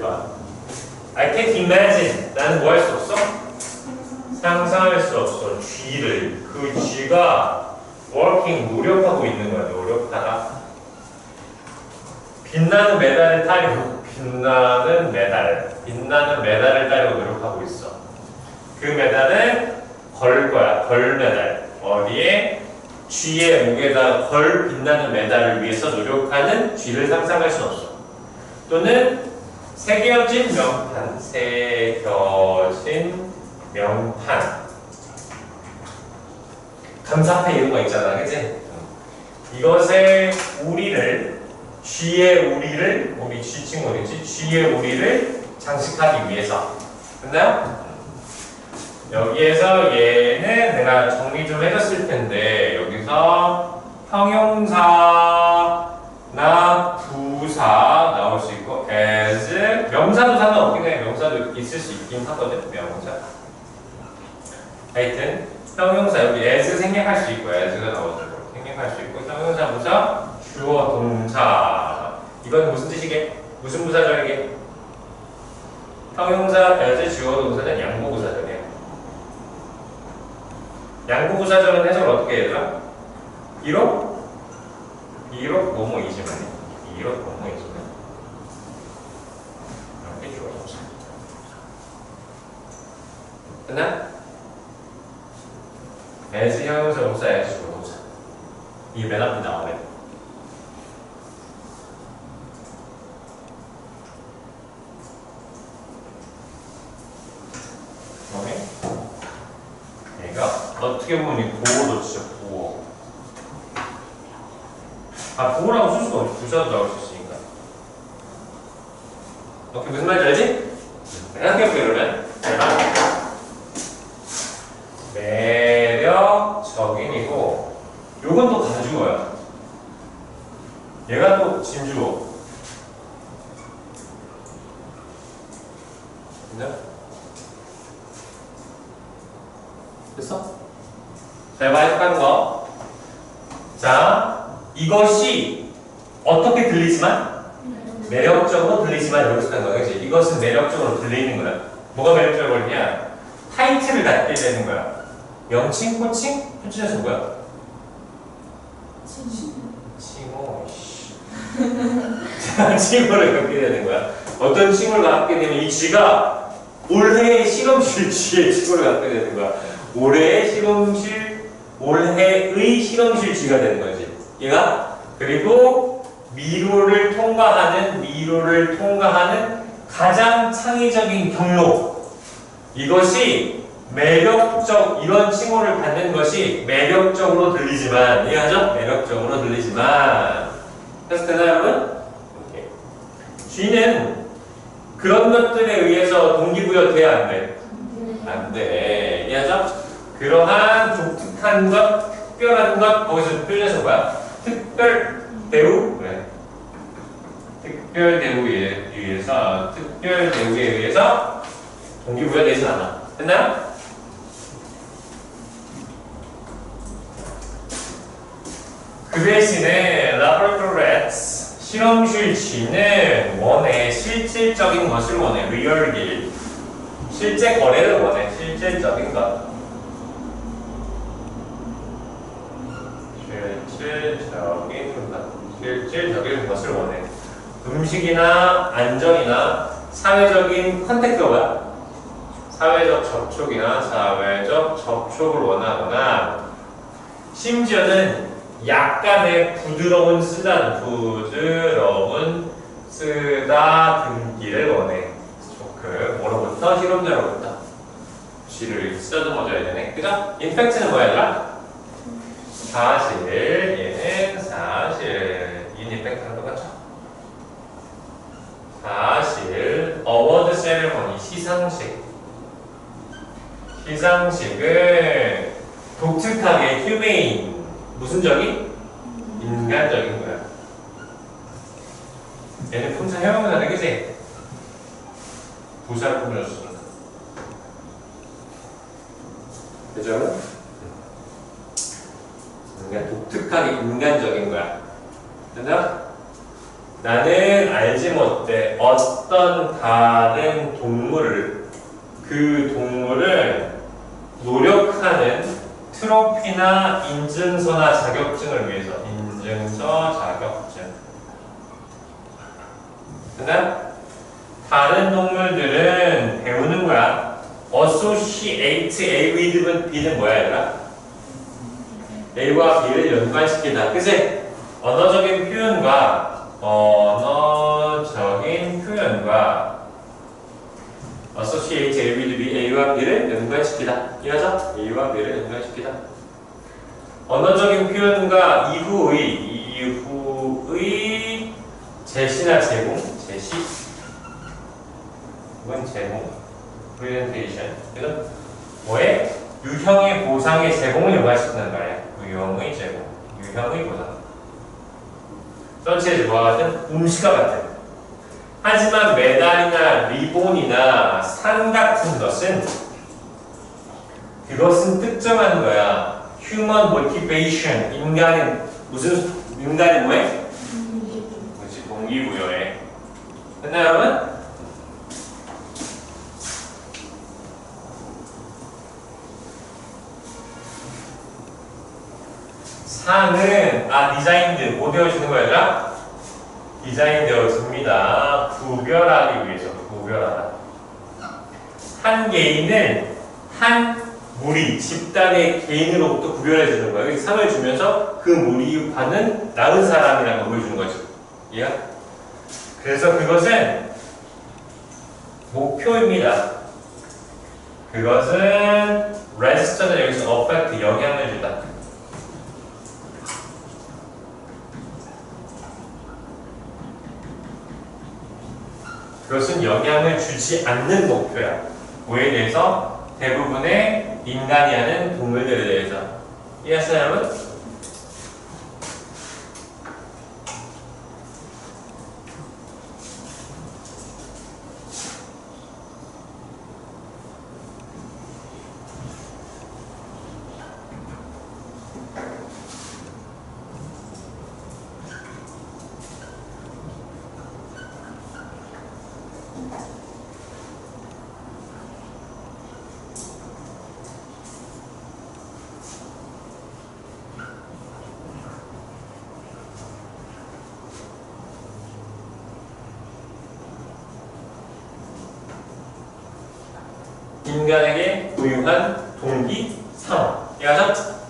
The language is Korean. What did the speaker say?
1번. I can't imagine. 나는 뭐 할 수 없어? 상상할 수 없어. 쥐를. 그 쥐가 working, 노력하고 있는 거야. 노력하다. 빛나는 메달을 따려고, 빛나는 메달. 빛나는 메달을 따려고 노력하고 있어. 그 메달은 걸 거야. 걸 메달. 어디에? 쥐의 목에다 걸 빛나는 메달을 위해서 노력하는 쥐를 상상할 수 없어. 또는 새겨진 명판, 새겨진 명판. 감사패 이런 거 있잖아, 그치? 이것의 우리를, 쥐의 우리를, 우리 쥐 친구 어디지? 쥐의 우리를 장식하기 위해서. 됐나요? 여기에서 얘는 내가 정리 좀 해줬을 텐데, 여기서 형용사나 부사 나올 수 있고, as, 명사도 상관없긴 해. 명사도 있을 수 있긴 하거든, 명사. 하여튼, 형용사 여기 as 생략할 수 있고, as가 나오죠. 생략할 수 있고, 형용사 부사, 주어 동사. 이건 무슨 뜻이게? 무슨 부사절이게? 형용사, as, 주어 동사는 양보 부사절이야. 양보 부사절은 해석을 어떻게 해야 이록? 이록 뭐뭐이지만 이록 뭐뭐이지만 이렇게 주어 동사. 끝나? as 형용사 동사, as 주어 동사. 이게 맨 앞에 나오네. 오케이? 얘가 어떻게 보면 이 보호도 진짜 보호. 아 보호라고 쓸 수가 없지. 부사도 나올 수 있으니까. 오케이 무슨 말인지 알지? 생각해볼게 그러면. 제가 매력적인이고 요건 또 가주어야. 얘가 또 진주어. 됐나? 됐어? 자, 이거 해석하는 거. 자, 이것이 어떻게 들리지만 매력적으로 들리지만 이렇게 하는 거야. 그치? 이것은 매력적으로 들리는 거야. 뭐가 매력적으로 들리냐? 타이틀을 갖게 되는 거야. 명칭, 호칭? 표준에서 뭐야? 칭호. 씨. 자, 칭호를 갖게 되는 거야. 어떤 칭호를 갖게 되면 이 쥐가 올해의 실험실 쥐의 칭호를 갖게 되는 거야. 올해의 실험실, 올해의 실험실 쥐가 되는 거지. 얘가 그리고 미로를 통과하는 미로를 통과하는 가장 창의적인 경로. 이것이 매력적 이런 칭호를 받는 것이 매력적으로 들리지만 이해하죠? 매력적으로 들리지만 그래서 되나요 여러분? 오케이. 쥐는 그런 것들에 의해서 동기부여 돼야 안 돼? 안 돼. 이해하죠? 그러한 독특한 것, 특별한 것, 거기서 표현해서 뭐야? 특별 대우? 그래. 특별 대우에 의해서, 특별 대우에 의해서 동기부여 되진 않아. 됐나요? 그 대신에 laboratories 실험실 쥐는 원해 실질적인 것을 원해 real deal 실제 거래를 원해 실질적인 것 실질적인 것 실질적인 것을 원해 음식이나 안전이나 사회적인 컨택트가 뭐야? 사회적 접촉이나 사회적 접촉을 원하거나 심지어는 약간의 부드러운 쓰다 부드러운 쓰다듬기를 원해. 조크 뭐로부터? 실험자로부터. 쥐를 쓰다듬어줘야 되네. 그죠? 인팩트는 뭐야 얘들아? 사실 얘는 사실. 인이펙트랑 똑같죠? 사실 어워드 세레머니 시상식. 시상식은 독특하게 휴메인 무슨 적인? 인간적인 거야. 얘는 품사 형용사네, 그지? 부사를 꾸며줬어. 그죠? 그러니까 독특하게 인간적인 거야. 됐나? 나는 알지 못해 어떤 다른 동물을 그 동물을 노력하는 트로피나 인증서나 자격증을 위해서 인증서 자격증 그다음 다른 동물들은 배우는 거야 associate A with B는 뭐야 얘들아? A와 B를 연관시키다 그치? 언어적인 표현과 언어적인 표현과 associate A with B, A와 B를 연관시키다. 이해하죠? A와 B를 연관시키다. 언어적인 표현과 이후의 이후의 제시나 제공, 제시 이건 제공, presentation 이건 뭐에 유형의 보상의 제공을 연관시키는 거예요. 유형의 제공, 유형의 보상. 서치에서 뭐와 같은 음식과 같은 하지만 메달이나 리본이나 상 같은 것은 그것은 특정한 거야. human motivation 인간의 무슨 인간의 뭐에? 그렇지 동기부여에. 근데 여러분 상은 아 디자인드 뭐 되어주는 거야? 디자인 되어집니다. 구별하기 위해서 구별하다. 한 개인을 한 무리, 집단의 개인으로부터 구별해 주는 거예요. 상을 주면서 그 무리과는 다른 사람이라는 걸 보여주는 거죠. 이해가? 그래서 그것은 목표입니다. 그것은 register는 여기서 affect 영향을 준다. 그것은 영향을 주지 않는 목표야. 뭐에 대해서? 대부분의 인간이 하는 동물들에 대해서. 이해하세요, 여러분? 인간에게 고유한 동기 상황. 이해하죠?